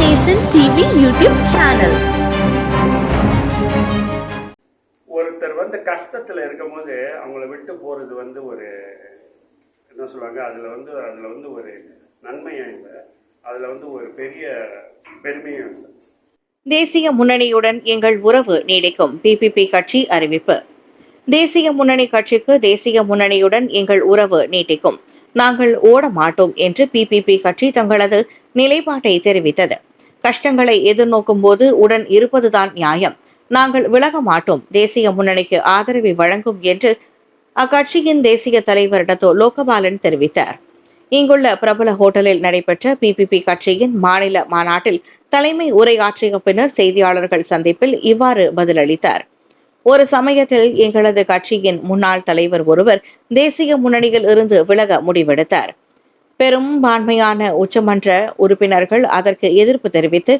நேசன் TV YouTube channel ஒருத்தர் வந்து கஷ்டத்தில் இருக்கும்போது அவங்கள விட்டு போகிறது வந்து ஒரு என்ன சொல்லுவாங்க அதில் வந்து அதில் வந்து ஒரு நன்மையும் இல்லை அதில் வந்து ஒரு பெரிய பெருமையும் இல்லை தேசிய முன்னணியுடன் எங்கள் உறவு நீடிக்கும். பிபிபி கட்சி அறிவிப்பு. தேசிய முன்னணி கட்சிக்கு தேசிய முன்னணியுடன் எங்கள் உறவு நீட்டிக்கும். நாங்கள் ஓட மாட்டோம் என்று பிபிபி கட்சி தங்களது நிலைப்பாட்டை தெரிவித்தது. கஷ்டங்களை எதிர்நோக்கும் போது உடன் இருப்பதுதான் நியாயம். நாங்கள் விலக மாட்டோம். தேசிய முன்னணிக்கு ஆதரவை வழங்கும் என்று அக்கட்சியின் தேசிய தலைவர் டத்தோ லோகபாலன் தெரிவித்தார். இங்குள்ள பிரபல ஹோட்டலில் நடைபெற்ற பிபிபி கட்சியின் மாநில மாநாட்டில் தலைமை உரையாற்றிய பின்னர் செய்தியாளர்கள் சந்திப்பில் இவ்வாறு பதிலளித்தார். ஒரு சமயத்தில் எங்களது கட்சியின் முன்னாள் தலைவர் ஒருவர் தேசிய முன்னணியில் இருந்து விலக முடிவெடுத்தார். பெரும்பான்மையான உச்சமன்ற உறுப்பினர்கள் அதற்கு எதிர்ப்பு தெரிவித்து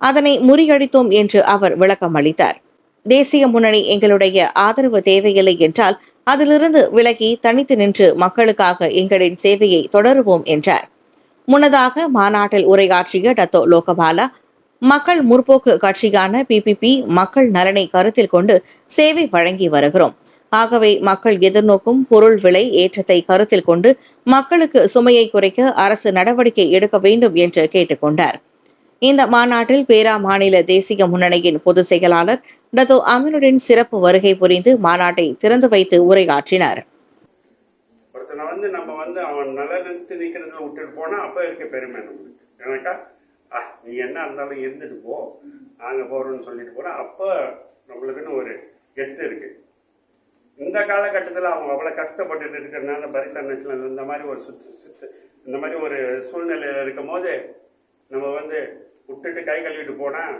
அதனை முறியடித்தோம் என்று அவர் விளக்கம் அளித்தார். தேசிய முன்னணி எங்களுடைய ஆதரவு தேவையில்லை என்றால் அதிலிருந்து விலகி தனித்து நின்று மக்களுக்காக எங்களின் சேவையை தொடருவோம் என்றார். முன்னதாக மாநாட்டில் உரையாற்றிய டத்தோ லோகபாலா மக்கள் முற்போக்கு கட்சியான பிபிபி மக்கள் நலனை கருத்தில் கொண்டு சேவை வழங்கி வருகிறோம். ஆகவே மக்கள் எதிர்நோக்கும் பொருள் விலை ஏற்றத்தை கருத்தில் கொண்டு மக்களுக்கு சுமையை குறைக்க அரசு நடவடிக்கை எடுக்க வேண்டும் என்று கேட்டுக்கொண்டார். இந்த மாநாட்டில் பேரா மாநில தேசிய முன்னணியின் பொதுச் செயலாளர் டத்தோ அமினுடன் சிறப்பு வருகை புரிந்து மாநாட்டை திறந்து வைத்து உரையாற்றினார். ஒருத்தனை வந்து நம்ம வந்து அவன் நல்ல நிற்கிறதுல விட்டுட்டு போனால் அப்போ இருக்க பெருமை நம்மளுக்கு. எனக்கா? ஆ நீ என்ன இருந்தாலும் இருந்துட்டு போ. நாங்கள் போகிறோம்னு சொல்லிட்டு போகிறோம் அப்போ நம்மளுக்குன்னு ஒரு கெத்து இருக்குது இந்த காலகட்டத்தில் அவங்க அவ்வளோ கஷ்டப்பட்டுட்டு இருக்கிறதுனால பரிசன்னச்சில் இந்த மாதிரி ஒரு சுற்று சுற்று இந்த மாதிரி ஒரு சூழ்நிலையில் இருக்கும் போது நம்ம வந்து விட்டுட்டு கை கழுவிட்டு போனால்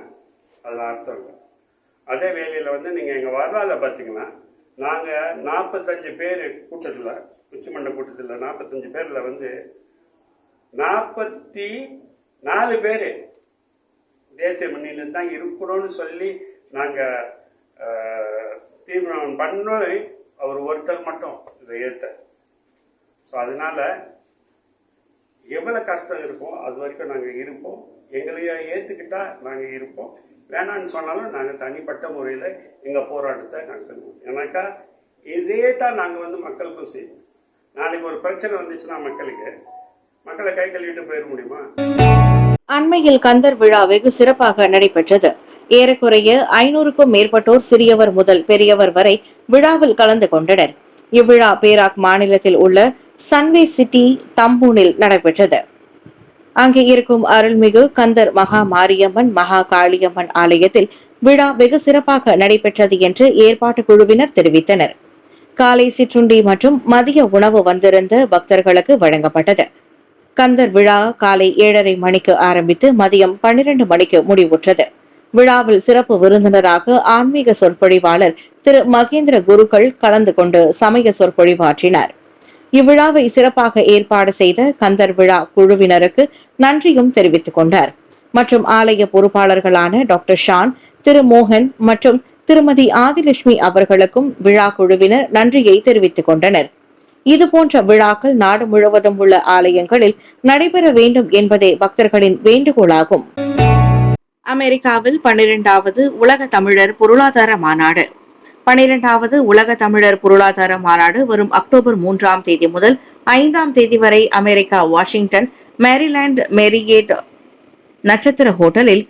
அதில் அர்த்தம் இல்லை. அதே வேலையில் வந்து நீங்கள் எங்கள் வரலாறுல பார்த்தீங்கன்னா நாங்கள் நாற்பத்தஞ்சு பேர் கூட்டத்தில் உச்சிமண்ட கூட்டத்தில் நாற்பத்தஞ்சு பேரில் வந்து நாற்பத்தி நாலு பேர் தேசிய மண்ணில் தான் இருக்கணும்னு சொல்லி நாங்கள் தீர்மானம் பண்ணி அவர் ஒருத்தர் மட்டும் இதை ஏற்ற ஸோ அதனால் எவ்வளோ கஷ்டம் இருக்கும் அது வரைக்கும் நாங்கள் இருப்போம். எங்களைய ஏற்றுக்கிட்டால் நாங்கள் இருப்போம். வேணான்னு சொன்னாலும் நாங்கள் தனிப்பட்ட முறையில் எங்கள் போராட்டத்தை நாங்கள் செய்வோம் ஏன்னாக்கா இதே தான் நாங்கள் வந்து மக்களுக்கும் செய்வோம். நாளைக்கு ஒரு பிரச்சனை வந்துச்சுன்னா மக்களுக்கு மக்களை கை கழுவிட்டு போயிட முடியுமா? அண்மையில் கந்தர் விழா வெகு சிறப்பாக நடைபெற்றது. ஏறக்குறைய ஐநூறுக்கும் மேற்பட்டோர் சிறியவர் முதல் பெரியவர் வரை விழாவில் கலந்து கொண்டனர். இவ்விழா பேராக் மாநிலத்தில் உள்ள சன்வே சிட்டி தம்பூனில் நடைபெற்றது. அங்கே இருக்கும் அருள்மிகு கந்தர் மகா மாரியம்மன் மகா காளியம்மன் ஆலயத்தில் விழா வெகு சிறப்பாக நடைபெற்றது என்று ஏற்பாட்டு குழுவினர் தெரிவித்தனர். காலை சிற்றுண்டி மற்றும் மதிய உணவு வந்திருந்த பக்தர்களுக்கு வழங்கப்பட்டது. கந்தர் விழா காலை ஏழரை மணிக்கு ஆரம்பித்து மதியம் பன்னிரண்டு மணிக்கு முடிவுற்றது. விழாவில் சிறப்பு விருந்தினராக ஆன்மீக சொற்பொழிவாளர் திரு மகேந்திர குருக்கள் கலந்து கொண்டு சமய சொற்பொழிவாற்றினர். இவ்விழாவை சிறப்பாக ஏற்பாடு செய்த கந்தர் விழா குழுவினருக்கு நன்றியும் தெரிவித்துக் கொண்டார். மற்றும் ஆலய பொறுப்பாளர்களான டாக்டர் ஷான் திரு மோகன் மற்றும் திருமதி ஆதிலட்சுமி அவர்களுக்கும் விழா குழுவினர் நன்றியை தெரிவித்துக் கொண்டனர். இதுபோன்ற விழாக்கள் நாடு முழுவதும் உள்ள ஆலயங்களில் நடைபெற வேண்டும் என்பதே பக்தர்களின் வேண்டுகோளாகும். அமெரிக்காவில் பன்னிரெண்டாவது உலக தமிழர் பொருளாதார மாநாடு. பனிரெண்டாவது உலக தமிழர் பொருளாதார மாநாடு வரும் அக்டோபர் மூன்றாம் தேதி முதல் ஐந்தாம் தேதி வரை அமெரிக்கா வாஷிங்டன் மேரிலாண்ட் மேரியேட் நட்சத்திர ஹோட்டலில்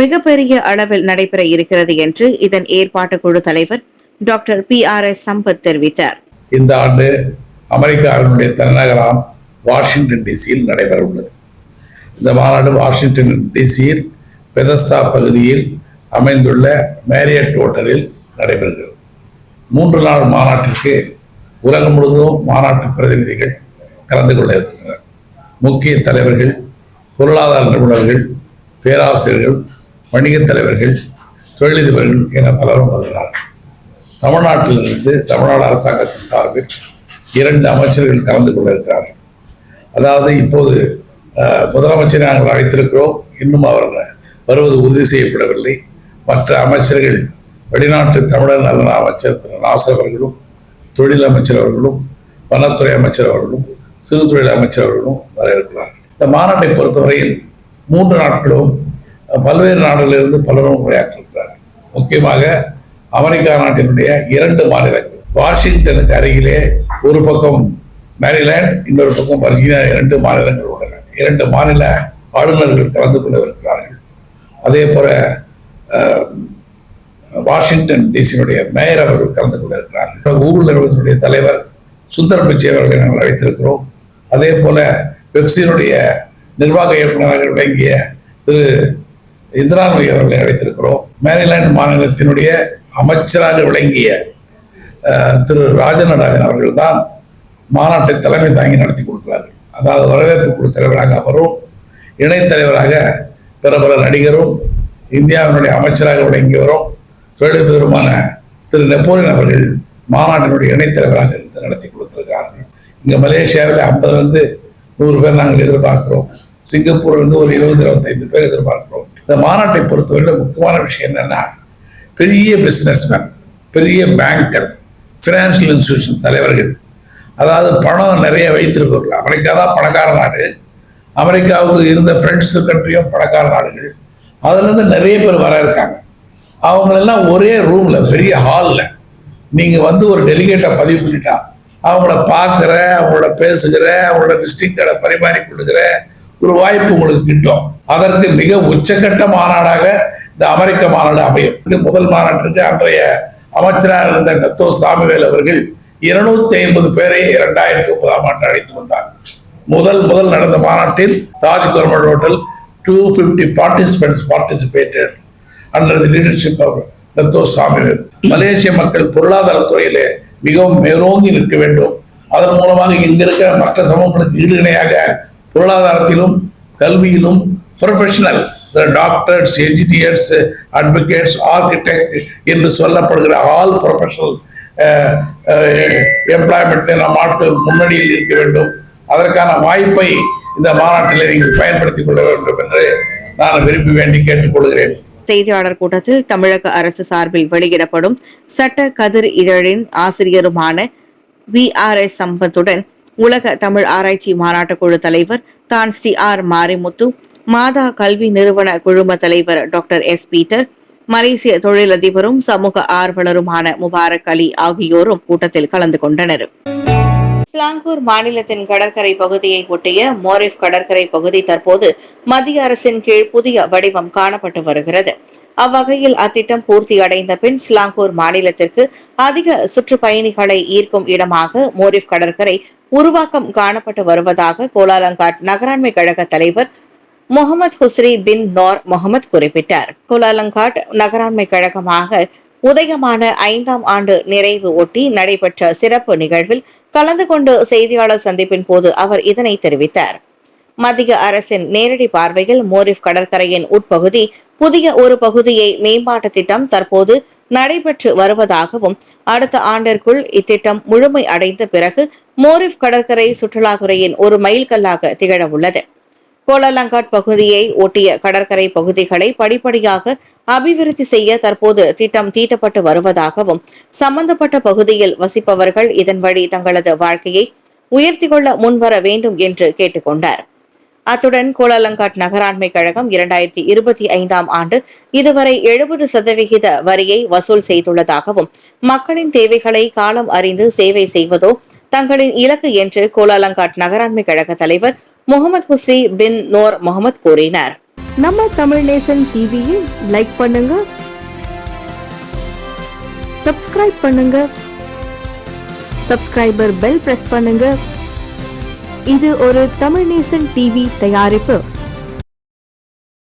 மிகப்பெரிய அளவில் நடைபெற இருக்கிறது என்று இதன் ஏற்பாட்டு குழு தலைவர் doctor P R S Sampath தெரிவித்தார். இந்த ஆண்டு அமெரிக்காவினுடைய தலைநகரம் வாஷிங்டன் டிசியில் நடைபெற உள்ளது. இந்த மாநாடு வாஷிங்டன் டிசியில் பெதஸ்தா பகுதியில் அமைந்துள்ள மேரியட் ஹோட்டலில் நடைபெறுகிறது. மூன்று நாள் மாநாட்டிற்கு உலகம் முழுவதும் மாநாட்டு பிரதிநிதிகள் கலந்து கொள்ள இருக்கின்றனர். முக்கிய தலைவர்கள் பொருளாதார நிபுணர்கள் பேராசிரியர்கள் வணிகத் தலைவர்கள் தொழிலதிபர்கள் என பலரும் வருகிறார்கள் தமிழ்நாட்டிலிருந்து தமிழ்நாடு அரசாங்கத்தின் சார்பில் இரண்டு அமைச்சர்கள் கலந்து கொள்ள இருக்கிறார்கள். அதாவது இப்போது முதலமைச்சர் முதலமைச்சரை நாங்கள் அழைத்திருக்கிறோம். இன்னும் அவர் வருவது உறுதி செய்யப்படவில்லை. மற்ற அமைச்சர்கள் வெளிநாட்டு தமிழர் நலன அமைச்சர் திரு. நாசர் அவர்களும் தொழில் அமைச்சர் அவர்களும் வனத்துறை அமைச்சர் அவர்களும் சிறு தொழில் அமைச்சர் அவர்களும் வர இருக்கிறார்கள். இந்த மாநாட்டை பொறுத்தவரையில் மூன்று நாட்களும் பல்வேறு நாடுகளிலிருந்து பலரும் உரையாற்றிருக்கிறார்கள் முக்கியமாக அமெரிக்கா நாட்டினுடைய இரண்டு மாநிலங்கள். வாஷிங்டனுக்கு அருகிலே ஒரு பக்கம் மேரிலாண்ட் இன்னொரு பக்கம் வர்ஜீனியா இரண்டு மாநிலங்கள் உள்ளன. இரண்டு மாநில ஆளுநர்கள் கலந்து கொள்ளவிருக்கிறார்கள். அதே போல வாஷிங்டன் டிசியினுடைய மேயர் அவர்கள் கலந்து கொள்ள இருக்கிறார்கள் கூகுள் நிறுவனத்தினுடைய தலைவர் சுந்தர் பிச்சை அவர்களை நாங்கள் அழைத்திருக்கிறோம். அதே போல பெப்சியினுடைய நிர்வாக இயக்குநராக விளங்கிய திரு இந்திராநோய் அவர்களை அழைத்திருக்கிறோம். மேரிலாந்து மாநிலத்தினுடைய அமைச்சராக விளங்கிய திரு ராஜநடராஜன் அவர்கள் தான் மாநாட்டை தலைமை தாங்கி நடத்தி கொடுக்கிறார்கள். அதாவது வரவேற்பு குழு தலைவராக அவரும் இணைத்தலைவராக பிரபல நடிகரும் இந்தியாவினுடைய அமைச்சராக விளங்கியவரும் தொழிலதிபருமான திரு நெப்போலியன் அவர்கள் மாநாட்டினுடைய இணைத்தலைவராக இருந்து நடத்தி கொடுத்திருக்கிறார்கள். இங்கே மலேசியாவில் ஐம்பதுலேருந்து நூறு பேர் நாங்கள் எதிர்பார்க்கிறோம். சிங்கப்பூர்லேருந்து ஒரு இருபது இருபத்தைந்து பேர் எதிர்பார்க்கிறோம். இந்த மாநாட்டை பொறுத்தவரையில் முக்கியமான விஷயம் என்னென்னா பெரிய பிஸ்னஸ்மேன் பெரிய பேங்கர் ஃபினான்ஷியல் இன்ஸ்டிடியூஷன் தலைவர்கள் அதாவது பணம் நிறைய வைத்திருப்பவர்கள். அமெரிக்கா தான் பணக்கார நாடு. அமெரிக்காவுக்கு இருந்த ஃப்ரெண்ட்ஸ் கண்ட்ரியும் பணக்கார நாடுகள் அதுலேருந்து நிறைய பேர் வர இருக்காங்க. அவங்களெல்லாம் ஒரே ரூமில் பெரிய ஹாலில் நீங்கள் வந்து ஒரு டெலிகேட்டை பதிவு பண்ணிட்டா அவங்கள பார்க்குற அவங்களோட பேசுகிற அவங்களோட விசிட்டிங்களை பரிமாறி கொடுக்குற ஒரு வாய்ப்பு உங்களுக்கு கிட்டும். அதற்கு மிக உச்சக்கட்ட மாநாடாக இந்த அமெரிக்க மாநாடு அமையும். முதல் மாநாட்டிற்கு அன்றைய அமைச்சராக இருந்த கத்தோ சாமிவேல் அவர்கள் இருநூத்தி ஐம்பது பேரை இரண்டாயிரத்தி ஒன்பதாம் ஆண்டு அழைத்து வந்தார். முதல் முதல் நடந்த மாநாட்டில் Taj government hotel two fifty participants participated under the leadership of Dato Samy. மலேசிய மக்கள் பொருளாதார துறையிலே மிகவும் மேலோங்கி நிற்க வேண்டும். அதன் மூலமாக இங்கு இருக்கிற மற்ற சமூகங்களுக்கு ஈடு பொருளாதாரத்திலும் கல்வியிலும் professional doctors engineers advocates architect என்று சொல்லப்படுகிற ஆல் ப்ரொஃபஷனல் எம்ப்ளாய்மெண்ட் நம் நாட்டு முன்னணியில் இருக்க வேண்டும். அதற்கான வாய்ப்பை இந்த மாநாட்டில் நீங்கள் பயன்படுத்திக் கொள்ள வேண்டும் என்று நான் விரும்பி வேண்டி கேட்டுக்கொள்கிறேன். செய்தியாளர் கூட்டத்தில் தமிழக அரசு சார்பில் வெளியிடப்படும் சட்ட கதிர் இதழின் ஆசிரியருமான வி ஆர் எஸ் சம்பத்துடன் உலக தமிழ் ஆராய்ச்சி மாநாட்டு குழு தலைவர் தான் ஸ்ரீ ஆர் மாரிமுத்து மாதா கல்வி நிறுவன குழும தலைவர் டாக்டர் எஸ் பீட்டர் மலேசிய தொழிலதிபரும் சமூக ஆர்வலருமான முபாரக் அலி ஆகியோரும் கூட்டத்தில் கலந்து கொண்டனர். ஸ்லாங்கூர் மாநிலத்தின் கடற்கரை பகுதியை ஒட்டிய மோரிஃப் கடற்கரை பகுதி தற்போது மத்திய அரசின் கீழ் புதிய வடிவம் காணப்பட்டு வருகிறது. அவ்வகையில் அத்திட்டம் பூர்த்தி அடைந்த பின் ஸ்லாங்கூர் மாநிலத்திற்கு அதிக சுற்றுப்பயணிகளை ஈர்க்கும் இடமாக மோரிஃப் கடற்கரை உருவாக்கம் காணப்பட்டு வருவதாக கோலாலங்காட் நகராண்மை கழக தலைவர் முகமது ஹுஸ்ரி பின் நோர் முகமது குறிப்பிட்டார். கோலாலங்காட் நகராண்மை கழகமாக உதயமான ஐந்தாம் ஆண்டு நிறைவு ஒட்டி நடைபெற்ற சிறப்பு நிகழ்வில் கலந்து கொண்டு செய்தியாளர் சந்திப்பின் போது அவர் இதனை தெரிவித்தார். மத்திய அரசின் நேரடி பார்வையில் மோரிஃப் கடற்கரையின் உட்பகுதி புதிய ஒரு பகுதியை மேம்பாட்டு திட்டம் தற்போது நடைபெற்று வருவதாகவும் அடுத்த ஆண்டிற்குள் இத்திட்டம் முழுமை அடைந்த பிறகு மோரிஃப் கடற்கரை சுற்றுலாத்துறையின் ஒரு மைல்கல்லாக திகழ உள்ளது. கோலலங்காட் பகுதியை ஒட்டிய கடற்கரை பகுதிகளை படிப்படியாக அபிவிருத்தி செய்ய தற்போது திட்டம் தீட்டப்பட்டு வருவதாகவும் சம்பந்தப்பட்ட பகுதியில் வசிப்பவர்கள் இதன் வழி தங்களது வாழ்க்கையை உயர்த்தி கொள்ள முன்வர வேண்டும் என்று கேட்டுக்கொண்டார். அத்துடன் கோலாலங்காட் நகராண்மை கழகம் இரண்டாயிரத்தி இருபத்தி ஐந்தாம் ஆண்டு இதுவரை எழுபது சதவிகித வரியை வசூல் செய்துள்ளதாகவும் மக்களின் தேவைகளை காலம் அறிந்து சேவை செய்வதோ தங்களின் இலக்கு என்று கோலாலங்காட் நகராண்மை கழக தலைவர் முகமது ஹுசி பின் நோர் முகமது கூறினார். நம்ம தமிழ் நேசன் டிவியை லைக் பண்ணுங்க. சப்ஸ்கிரைப் பண்ணுங்க. சப்ஸ்கிரைபர் பெல் பிரஸ் பண்ணுங்க. இது ஒரு தமிழ் நேசன் டிவி தயாரிப்பு.